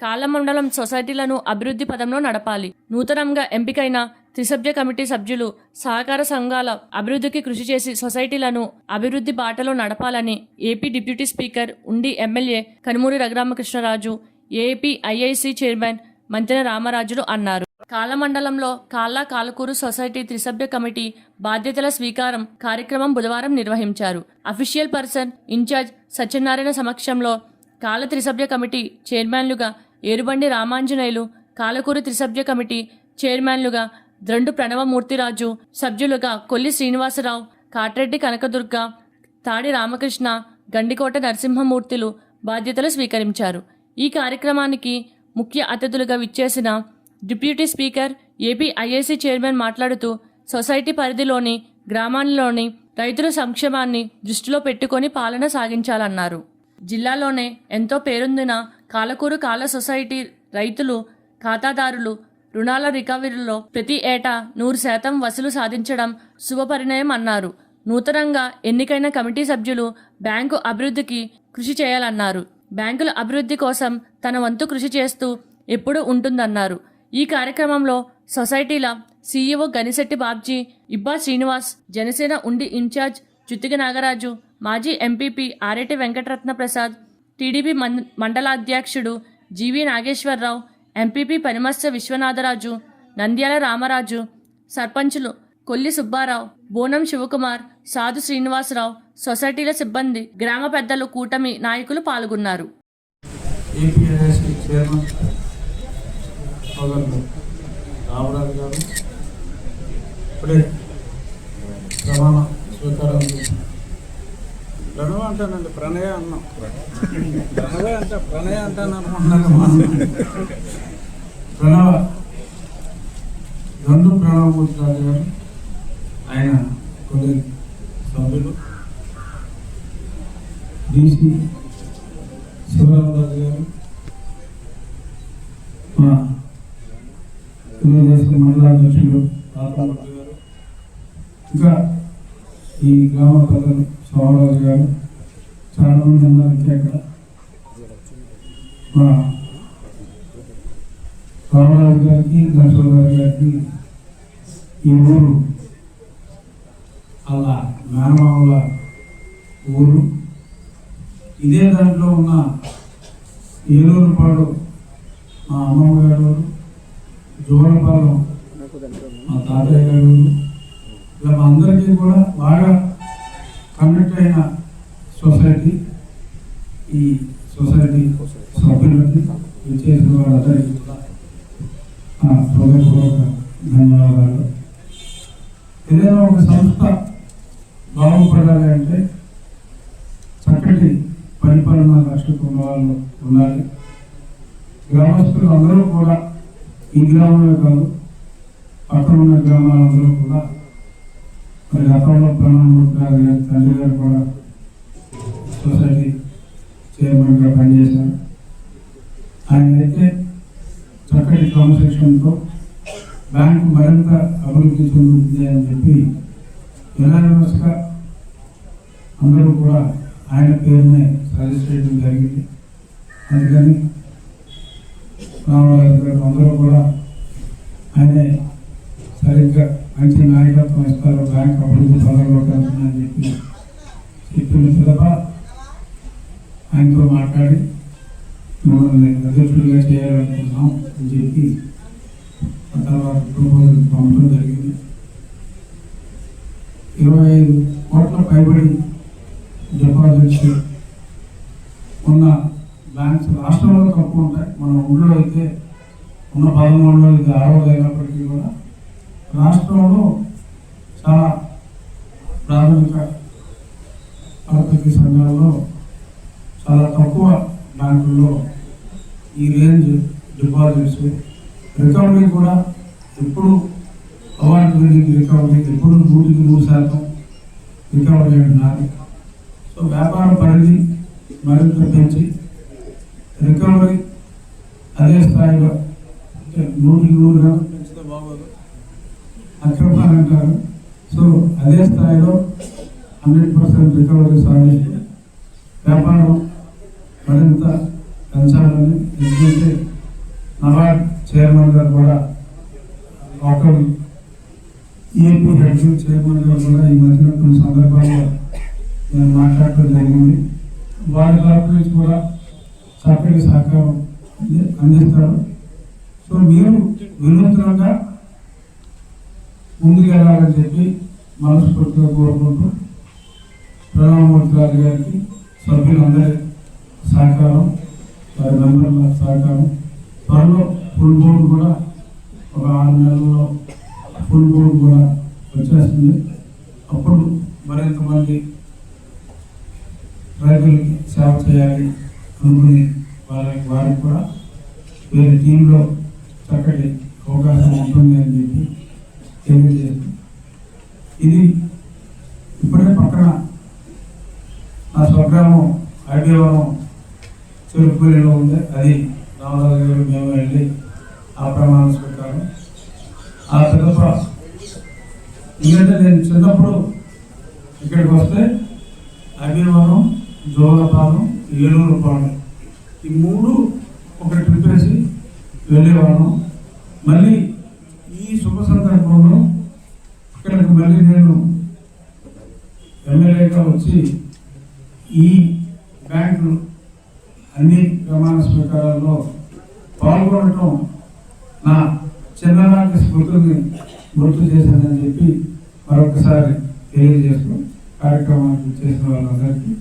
కాలమండలం సొసైటీలను అభివృద్ధి పదంలో నడపాలి. నూతనంగా ఎంపికైన త్రిసభ్య కమిటీ సభ్యులు సహకార సంఘాల అభివృద్ధికి కృషి చేసి సొసైటీలను అభివృద్ధి బాటలో నడపాలని AP deputy speaker Undi MLA Kanumuri Raghuramakrishnaraju AP IIC chairman Mantena రామరాజులు అన్నారు. కాలమండలంలో కాళ్ళ కాలకూరు సొసైటీ త్రిసభ్య కమిటీ బాధ్యతల స్వీకారం కార్యక్రమం బుధవారం నిర్వహించారు. అఫీషియల్ పర్సన్ ఇన్ఛార్జ్ సత్యనారాయణ సమక్షంలో కాల త్రిసభ్య కమిటీ చైర్మన్లుగా ఏరుబండి రామాంజనేయులు కాలకూరు త్రిసభ్య కమిటీ చైర్మన్లుగా ద్రండు ప్రణవమూర్తిరాజు సభ్యులుగా కొల్లి శ్రీనివాసరావు కాట్రెడ్డి కనకదుర్గ తాడి రామకృష్ణ గండికోట నరసింహమూర్తులు బాధ్యతలు స్వీకరించారు. ఈ కార్యక్రమానికి ముఖ్య అతిథులుగా విచ్చేసిన deputy speaker AP IAC chairman మాట్లాడుతూ సొసైటీ పరిధిలోని గ్రామాల్లోని రైతుల సంక్షేమాన్ని దృష్టిలో పెట్టుకొని పాలన సాగించాలన్నారు. జిల్లాలోనే ఎంతో పేరొందిన కాలకూరు కాల సొసైటీ రైతులు ఖాతాదారులు రుణాల రికవరీలో ప్రతి ఏటా నూరు శాతం వసూలు సాధించడం శుభపరిణయం అన్నారు. నూతనంగా ఎన్నికైన కమిటీ సభ్యులు బ్యాంకు అభివృద్ధికి కృషి చేయాలన్నారు. బ్యాంకుల అభివృద్ధి కోసం తన వంతు కృషి చేస్తూ ఎప్పుడూ ఉంటుందన్నారు. ఈ కార్యక్రమంలో సొసైటీల సీఈఓ గనిశెట్టి బాబ్జీ ఇబ్బా శ్రీనివాస్ జనసేన ఉండి ఇన్ఛార్జ్ చుత్తిగ నాగరాజు మాజీ MPP Areti Venkataratna Prasad TDP మండలాధ్యక్షుడు G V Nageswararao MPP Parimarsha Viswanatharaju Nandyala Ramaraju సర్పంచులు కొల్లి సుబ్బారావు బోనం శివకుమార్ సాధు శ్రీనివాసరావు సొసైటీల సిబ్బంది గ్రామ పెద్దలు కూటమి నాయకులు పాల్గొన్నారు. రామరాజు గారు ఇప్పుడే ప్రమాణ స్వీకారం చేశారు. ప్రణవ అంటానండి ప్రణయ అన్నాం. ప్రణవ అంటే ప్రణయ అంటాను అనుకుంటున్నాను ప్రణవ రెండు ప్రణవమూర్తి గారు ఆయన కొన్ని సభ్యులు. బీసీ శివరామరాజు గారు మా తెలుగుదేశం మండలాధ్యక్షులు తాతమూర్తి గారు. ఇంకా ఈ గ్రామ ప్రజలు సోమరాజు గారు చాలా మంది ఉన్నారు ఇంకా మా రామరాజు గారికి నరసింహరాజు గారికి ఈ ఊరు అలా మేనమామల ఊరు. ఇదే దాంట్లో ఉన్న ఏలూరుపాడు మా అమ్మమ్మ గారు జోడపాలెం మా తాతయ్య గారు ఇలా మా అందరికీ కూడా బాగా కనెక్ట్ అయిన సొసైటీ ఈ సొసైటీ సభ్యులకి విచ్చేసిన వాళ్ళందరికీ కూడా హృదయపూర్వక ధన్యవాదాలు. ఏదైనా ఒక సంస్థ బాగుపడాలి అంటే చక్కటి పరిపాలన ఉన్న వాళ్ళు ఉండాలి. గ్రామస్తులు అందరూ కూడా ఈ గ్రామంలో కాదు పక్కన ఉన్న గ్రామాలందరూ కూడా మరి గతంలో ప్రణామూర్తి గారి తండ్రి గారు కూడా సొసైటీ చైర్మన్గా పనిచేశారు. ఆయన అయితే చక్కటి క్రమశిక్షణతో బ్యాంకు మరింత అభివృద్ధి చెందుతుంది అని చెప్పి యునానిమస్గా అందరూ కూడా ఆయన పేరునే సజెస్ట్ చేయడం జరిగింది. అందుకని రామరాజు అందరూ కూడా ఆయనే సరిగ్గా మంచి నాయకత్వం ఇస్తారు బ్యాంక్ అభివృద్ధి పదంలోకి వెళ్తుందని చెప్పి చెప్పిన సులభ ఆయనతో మాట్లాడి మిమ్మల్ని అధ్యక్షులుగా చేయాలనుకున్నాం అని చెప్పి తర్వాత ప్రపోజల్ పంపడం జరిగింది. ఇరవై ఐదు కోట్ల పైబడి డిపాజిట్స్ ఉన్న బ్యాంక్స్ రాష్ట్రంలో తక్కువ ఉంటాయి. మన ఊళ్ళో అయితే ఉన్న పదమూడులో ఇది ఆరోగ్య కూడా రాష్ట్రంలో చాలా ప్రాథమిక ఆర్థిక సంఘాలలో చాలా తక్కువ బ్యాంకుల్లో ఈ రేంజ్ డిపాజిట్స్. రికవరీ కూడా ఎప్పుడు అవార్డు వినింగ్ రికవరీ ఎప్పుడు నూటికి నూరు శాతం రికవరీ అంటున్నారు సో వ్యాపార పరిధి మరింత పెంచి రికవరీ అదే స్థాయిలో అంటే నూటికి నూరుగా పెంచితే బాగోదు. అక్రమాలు అంటారు సో అదే స్థాయిలో హండ్రెడ్ పర్సెంట్ రికవరీ సాధిస్తూ వ్యాపారం మరింత పెంచాలని ఎందుకంటే నవాడ్ చైర్మన్ గారు కూడా లోకల్ ఈఏపీ హెడ్ చైర్మన్ గారు కూడా ఈ మధ్యన కొన్ని సందర్భాల్లో నేను మాట్లాడటం జరిగింది. వారి తరపు నుంచి కూడా చక్కటి సహకారం అందిస్తారు. సో మీరు వినూత్నంగా ముందుకెళ్ళాలని చెప్పి మనస్ఫూర్తిగా కోరుకుంటూ ప్రధానమంత్రి గారికి సభ్యులందరికీ సహకారం వారి మెంబర్ల సహకారం. త్వరలో ఫుల్ బోర్డు కూడా ఒక ఆరు నెలల్లో ఫుల్ బోర్డు కూడా వచ్చేస్తుంది. అప్పుడు మరింతమంది రైతులకి సేవ చేయాలి అనుకుని వారికి వారికి కూడా వేరే టీంలో చక్కటి అవకాశం ఉంటుంది అని చెప్పి తెలియజేస్తుంది ఇది ఇప్పుడే పక్కన నా స్వగ్రామం ఐడియవరం చెరుకుపల్లిలో ఉంది. అది రామరాజు గారు మేము వెళ్ళి ఆ ప్రమాణం స్వీకారం. ఆ పిదప ఎందుకంటే నేను చిన్నప్పుడు ఇక్కడికి వస్తే అభివరం జోలపాలెం ఏలూరు పాలెం ఈ మూడు ఒక ట్రిప్ వేసి వెళ్ళేవాళ్ళం. మళ్ళీ ఈ శుభ సందర్భంలో ఇక్కడికి మళ్ళీ నేను ఎమ్మెల్యేగా వచ్చి ఈ ప్రమాణ స్వీకారాల్లో పాల్గొనటం నా చిన్ననాటి స్మృతుల్ని గుర్తు చేశానని చెప్పి మరొకసారి తెలియజేస్తూ కార్యక్రమానికి చేసిన వాళ్ళందరికీ